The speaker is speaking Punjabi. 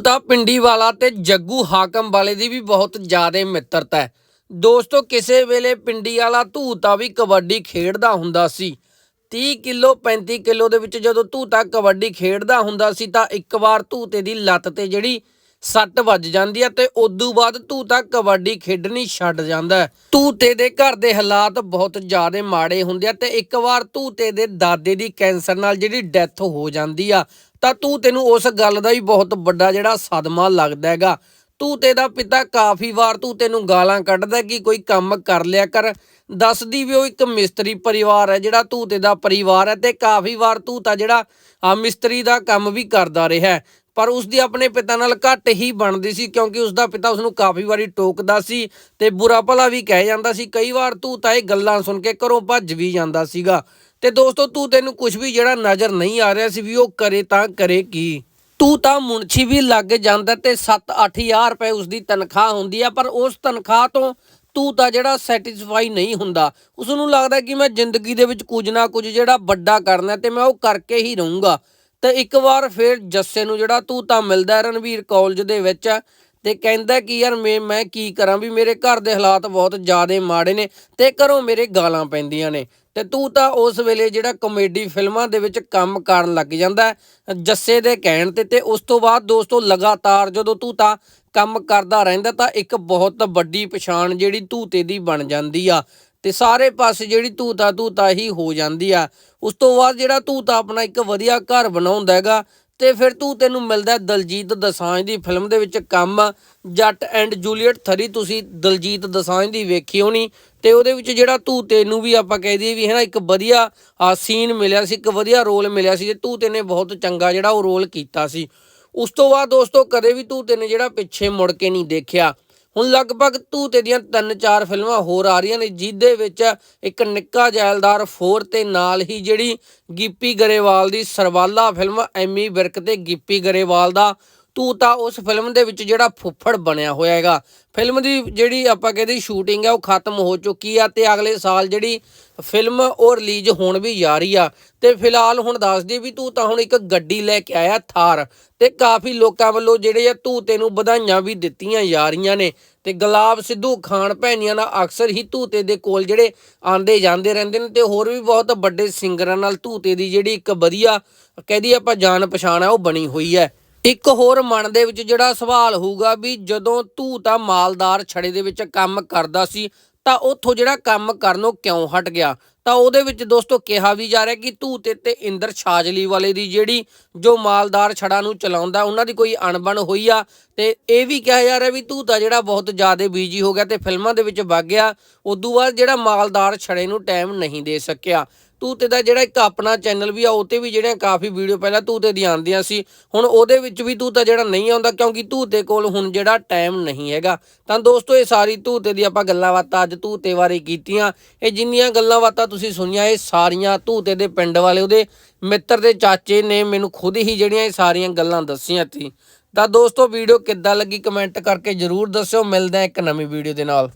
ਤਾਂ ਪਿੰਡੀ ਵਾਲਾ ਤੇ ਜੱਗੂ ਹਾਕਮ ਵਾਲੇ ਦੀ ਵੀ ਬਹੁਤ ਜ਼ਿਆਦਾ ਮਿੱਤਰਤਾ ਹੈ। ਦੋਸਤੋ, ਕਿਸੇ ਵੇਲੇ ਪਿੰਡੀ ਵਾਲਾ ਧੂਤਾ ਵੀ ਕਬੱਡੀ ਖੇਡਦਾ ਹੁੰਦਾ ਸੀ। 30 ਕਿਲੋ 35 ਕਿਲੋ ਦੇ ਵਿੱਚ ਜਦੋਂ ਧੂਤਾ ਕਬੱਡੀ ਖੇਡਦਾ ਹੁੰਦਾ ਸੀ ਤਾਂ ਇੱਕ ਵਾਰ ਧੂਤੇ ਦੀ ਲੱਤ ਤੇ ਜਿਹੜੀ ਸੱਟ ਵੱਜ ਜਾਂਦੀ ਹੈ ਤੇ ਉਦੋਂ ਬਾਅਦ ਧੂਤਾ ਕਬੱਡੀ ਖੇਡਣੀ ਛੱਡ ਜਾਂਦਾ ਹੈ। ਧੂਤੇ ਦੇ ਘਰ ਦੇ ਹਾਲਾਤ ਬਹੁਤ ਜ਼ਿਆਦਾ ਮਾੜੇ ਹੁੰਦੇ ਆ ਤੇ ਇੱਕ ਵਾਰ ਧੂਤੇ ਦੇ ਦਾਦੇ ਦੀ ਕੈਂਸਰ ਨਾਲ ਜਿਹੜੀ ਡੈਥ ਹੋ ਜਾਂਦੀ ਆ, ਤਾਂ ਧੂਤੇ ਨੂੰ ਉਸ ਗੱਲ ਦਾ ਵੀ ਬਹੁਤ ਵੱਡਾ ਜਿਹੜਾ ਸਦਮਾ ਲੱਗਦਾ ਹੈਗਾ। ਤੂਤੇ ਦਾ ਪਿਤਾ ਕਾਫੀ ਵਾਰ ਧੂਤੇ ਨੂੰ ਗਾਲਾਂ ਕੱਢਦਾ ਕਿ ਕੋਈ ਕੰਮ ਕਰ ਲਿਆ ਕਰ। ਦੱਸਦੀ ਵੀ ਉਹ ਇੱਕ ਮਿਸਤਰੀ ਪਰਿਵਾਰ ਹੈ, ਜਿਹੜਾ ਧੂਤੇ ਦਾ ਪਰਿਵਾਰ ਹੈ ਤੇ ਕਾਫੀ ਵਾਰ ਧੂਤਾ ਜਿਹੜਾ ਆ ਮਿਸਤਰੀ ਦਾ ਕੰਮ ਵੀ ਕਰਦਾ ਰਿਹਾ ਪਰ ਉਸ ਦੀ ਆਪਣੇ ਪਿਤਾ ਨਾਲ ਘੱਟ ਹੀ ਬਣਦੀ ਸੀ ਕਿਉਂਕਿ ਉਸ ਦਾ ਪਿਤਾ ਉਸ ਨੂੰ ਕਾਫੀ ਵਾਰੀ ਟੋਕਦਾ ਸੀ ਤੇ ਬੁਰਾ ਭਲਾ ਵੀ ਕਹਿ ਜਾਂਦਾ ਸੀ। ਕਈ ਵਾਰ ਤੂੰ ਤਾਂ ਇਹ ਗੱਲਾਂ ਸੁਣ ਕੇ ਘਰੋਂ ਭੱਜ ਵੀ ਜਾਂਦਾ ਸੀਗਾ। ਤੇ ਦੋਸਤੋ, ਤੂੰ ਤੈਨੂੰ ਕੁਝ ਵੀ ਜਿਹੜਾ ਨਜ਼ਰ ਨਹੀਂ ਆ ਰਿਹਾ ਸੀ ਵੀ ਉਹ ਕਰੇ ਤਾਂ ਕਰੇ ਕੀ? ਤੂੰ ਤਾਂ ਮੁਨਸ਼ੀ ਵੀ ਲੱਗ ਜਾਂਦਾ ਤੇ 7-8000 ਰੁਪਏ ਉਸ ਦੀ ਤਨਖਾਹ ਹੁੰਦੀ ਆ, ਪਰ ਉਸ ਤਨਖਾਹ ਤੋਂ ਤੂੰ ਤਾਂ ਜਿਹੜਾ ਸੈਟੀਸਫਾਈ ਨਹੀਂ ਹੁੰਦਾ। ਉਸ ਨੂੰ ਲੱਗਦਾ ਕਿ ਮੈਂ ਜ਼ਿੰਦਗੀ ਦੇ ਵਿੱਚ ਕੁਝ ਨਾ ਕੁਝ ਜਿਹੜਾ ਵੱਡਾ ਕਰਨਾ ਤੇ ਮੈਂ ਉਹ ਕਰਕੇ ਹੀ ਰਹੂੰਗਾ। ਤੇ ਇੱਕ ਵਾਰ ਫਿਰ ਜੱਸੇ ਨੂੰ ਜਿਹੜਾ ਤੂੰ ਤਾਂ ਮਿਲਦਾ ਰਣਵੀਰ ਕਾਲਜ ਦੇ ਵਿੱਚ ਤੇ ਕਹਿੰਦਾ ਕਿ ਯਾਰ ਮੈਂ ਮੈਂ ਕੀ ਕਰਾਂ ਵੀ ਮੇਰੇ ਘਰ ਦੇ ਹਾਲਾਤ ਬਹੁਤ ਜ਼ਿਆਦਾ ਮਾੜੇ ਨੇ ਤੇ ਘਰੋਂ ਮੇਰੇ ਗਾਲਾਂ ਪੈਂਦੀਆਂ ਨੇ। ਤੇ ਤੂੰ ਤਾਂ ਉਸ ਵੇਲੇ ਜਿਹੜਾ ਕਮੇਡੀ ਫਿਲਮਾਂ ਦੇ ਵਿੱਚ ਕੰਮ ਕਰਨ ਲੱਗ ਜਾਂਦਾ ਜੱਸੇ ਦੇ ਕਹਿਣ ਤੇ ਤੇ ਉਸ ਤੋਂ ਬਾਅਦ ਦੋਸਤੋ ਲਗਾਤਾਰ ਜਦੋਂ ਤੂੰ ਤਾਂ ਕੰਮ ਕਰਦਾ ਰਹਿੰਦਾ ਤਾਂ ਇੱਕ ਬਹੁਤ ਵੱਡੀ ਪਛਾਣ ਜਿਹੜੀ ਧੂਤੇ ਦੀ ਬਣ ਜਾਂਦੀ ਆ। ਤੇ ਸਾਰੇ ਪਾਸੇ ਜਿਹੜੀ ਧੂਤਾ ਧੂਤਾ ਹੀ ਹੋ ਜਾਂਦੀ ਆ। ਉਸ ਤੋਂ ਬਾਅਦ ਜਿਹੜਾ ਧੂਤਾ ਆਪਣਾ ਇੱਕ ਵਧੀਆ ਘਰ ਬਣਾਉਂਦਾ ਹੈਗਾ, ਤੇ ਫਿਰ ਤੂੰ ਤੈਨੂੰ ਮਿਲਦਾ ਦਲਜੀਤ ਦਸਾਂਝ ਦੀ ਫਿਲਮ ਦੇ ਵਿੱਚ ਕੰਮ। ਜੱਟ ਐਂਡ ਜੂਲੀਅਟ ਥਰੀ, ਤੁਸੀਂ ਦਲਜੀਤ ਦਸਾਂਝ ਦੀ ਵੇਖੀ ਹੋਣੀ। ਤੇ ਉਹਦੇ ਵਿੱਚ ਜਿਹੜਾ ਤੂੰ ਤੈਨੂੰ ਵੀ ਆਪਾਂ ਕਹਿ ਦਈਏ ਵੀ ਹੈ ਨਾ ਇੱਕ ਵਧੀਆ ਸੀਨ ਮਿਲਿਆ ਸੀ, ਇੱਕ ਵਧੀਆ ਰੋਲ ਮਿਲਿਆ ਸੀ, ਤੇ ਤੂੰ ਤੈਨੇ ਬਹੁਤ ਚੰਗਾ ਜਿਹੜਾ ਉਹ ਰੋਲ ਕੀਤਾ ਸੀ। ਉਸ ਤੋਂ ਬਾਅਦ ਦੋਸਤੋ, ਕਦੇ ਵੀ ਤੂੰ ਤੈਨੇ ਜਿਹੜਾ ਪਿੱਛੇ ਮੁੜ ਕੇ ਨਹੀਂ ਦੇਖਿਆ। ਹੁਣ ਲਗਭਗ ਤੂਤੇ ਦੀਆਂ ਤਿੰਨ ਚਾਰ ਫਿਲਮਾਂ ਹੋਰ ਆ ਰਹੀਆਂ ਨੇ, ਜਿਹਦੇ ਵਿੱਚ ਇੱਕ ਨਿੱਕਾ ਜੈਲਦਾਰ 4 ਤੇ ਨਾਲ ਹੀ ਜਿਹੜੀ ਗਿੱਪੀ ਗਰੇਵਾਲ ਦੀ ਸਰਵਾਲਾ ਫਿਲਮ ਐਮੀ ਵਿਰਕ ਤੇ ਗਿੱਪੀ ਗਰੇਵਾਲ ਦਾ ਤੂੰ ਤਾਂ ਉਸ ਫਿਲਮ ਦੇ ਵਿੱਚ ਜਿਹੜਾ ਫੁੱਫੜ ਬਣਿਆ ਹੋਇਆ ਹੈਗਾ। ਫਿਲਮ ਦੀ ਜਿਹੜੀ ਆਪਾਂ ਕਹਿੰਦੇ ਸ਼ੂਟਿੰਗ ਹੈ ਉਹ ਖਤਮ ਹੋ ਚੁੱਕੀ ਆ ਤੇ ਅਗਲੇ ਸਾਲ ਜਿਹੜੀ ਫਿਲਮ ਉਹ ਰਿਲੀਜ਼ ਹੋਣ ਵੀ ਜਾ ਰਹੀ ਆ। ਤੇ ਫਿਲਹਾਲ ਹੁਣ ਦੱਸਦੀ ਵੀ ਤੂੰ ਤਾਂ ਹੁਣ ਇੱਕ ਗੱਡੀ ਲੈ ਕੇ ਆਇਆ ਥਾਰ ਤੇ ਕਾਫੀ ਲੋਕਾਂ ਵੱਲੋਂ ਜਿਹੜੇ ਆ ਧੂਤੇ ਨੂੰ ਵਧਾਈਆਂ ਵੀ ਦਿੱਤੀਆਂ ਜਾ ਰਹੀਆਂ ਨੇ। ਤੇ ਗੁਲਾਬ ਸਿੱਧੂ ਖਾਨ ਭੈਣੀਆਂ ਨਾਲ ਅਕਸਰ ਹੀ ਧੂਤੇ ਦੇ ਕੋਲ ਜਿਹੜੇ ਆਂਦੇ ਜਾਂਦੇ ਰਹਿੰਦੇ ਨੇ ਤੇ ਹੋਰ ਵੀ ਬਹੁਤ ਵੱਡੇ ਸਿੰਗਰਾਂ ਨਾਲ ਧੂਤੇ ਦੀ ਜਿਹੜੀ ਇੱਕ ਵਧੀਆ ਕਹਦੀ ਆਪਾਂ ਜਾਣ ਪਛਾਣ ਆ, ਉਹ ਬਣੀ ਹੋਈ ਹੈ। ਇੱਕ ਹੋਰ ਮਨ ਦੇ ਵਿੱਚ ਜਿਹੜਾ ਸਵਾਲ ਹੋਊਗਾ ਵੀ ਜਦੋਂ ਤੂੰ ਤਾਂ ਮਾਲਦਾਰ ਛੜੇ ਦੇ ਵਿੱਚ ਕੰਮ ਕਰਦਾ ਸੀ, ਤਾਂ ਉੱਥੋਂ ਜਿਹੜਾ ਕੰਮ ਕਰਨੋਂ ਕਿਉਂ ਹਟ ਗਿਆ? ਤਾਂ ਉਹਦੇ ਵਿੱਚ ਦੋਸਤੋ ਕਿਹਾ ਵੀ ਜਾ ਰਿਹਾ ਕਿ ਧੂਤੇ ਤੇ ਇੰਦਰ ਛਾਜਲੀ ਵਾਲੇ ਦੀ ਜਿਹੜੀ ਜੋ ਮਾਲਦਾਰ ਛੜਾ ਨੂੰ ਚਲਾਉਂਦਾ, ਉਹਨਾਂ ਦੀ ਕੋਈ ਅਣਬਣ ਹੋਈ ਆ। ਤੇ ਇਹ ਵੀ ਕਿਹਾ ਜਾ ਰਿਹਾ ਵੀ ਧੂਤਾ ਜਿਹੜਾ ਬਹੁਤ ਜ਼ਿਆਦਾ ਬੀਜੀ ਹੋ ਗਿਆ ਤੇ ਫਿਲਮਾਂ ਦੇ ਵਿੱਚ ਵਗ ਗਿਆ, ਉਦੋਂ ਬਾਅਦ ਜਿਹੜਾ ਮਾਲਦਾਰ ਛੜੇ ਨੂੰ ਟਾਈਮ ਨਹੀਂ ਦੇ ਸਕਿਆ। ਤੂਤੇ ਦਾ ਜਿਹੜਾ ਇੱਕ ਆਪਣਾ ਚੈਨਲ ਵੀ ਆ, ਉਹ ਤੇ ਵੀ ਜਿਹੜੀਆਂ ਕਾਫੀ ਵੀਡੀਓ ਪਹਿਲਾਂ ਤੂਤੇ ਦੀਆਂ ਆਉਂਦੀਆਂ ਸੀ, ਹੁਣ ਉਹਦੇ ਵਿੱਚ ਵੀ ਤੂਤਾ ਜਿਹੜਾ ਨਹੀਂ ਆਉਂਦਾ ਕਿਉਂਕਿ ਤੂਤੇ ਕੋਲ ਹੁਣ ਜਿਹੜਾ ਟਾਈਮ ਨਹੀਂ ਹੈਗਾ। ਤਾਂ ਦੋਸਤੋ ਇਹ ਸਾਰੀ ਤੂਤੇ ਦੀ ਆਪਾਂ ਗੱਲਾਂ ਬਾਤਾਂ ਅੱਜ ਤੂਤੇ ਬਾਰੇ ਕੀਤੀਆਂ। ਇਹ ਜਿੰਨੀਆਂ ਗੱਲਾਂ ਬਾਤਾਂ ਤੁਸੀਂ ਸੁਣੀਆਂ, ਇਹ ਸਾਰੀਆਂ ਧੂਤੇ ਦੇ ਪਿੰਡ ਵਾਲੇ, ਉਹਦੇ ਮਿੱਤਰ ਦੇ ਚਾਚੇ ਨੇ ਮੈਨੂੰ ਖੁਦ ਹੀ ਜਿਹੜੀਆਂ ਇਹ ਸਾਰੀਆਂ ਗੱਲਾਂ ਦੱਸੀਆਂ ਸੀ। ਤਾਂ ਦੋਸਤੋ, ਵੀਡੀਓ ਕਿੱਦਾਂ ਲੱਗੀ ਕਮੈਂਟ ਕਰਕੇ ਜਰੂਰ ਦੱਸਿਓ। ਮਿਲਦੇ ਆ ਇੱਕ ਨਵੀਂ ਵੀਡੀਓ ਦੇ ਨਾਲ।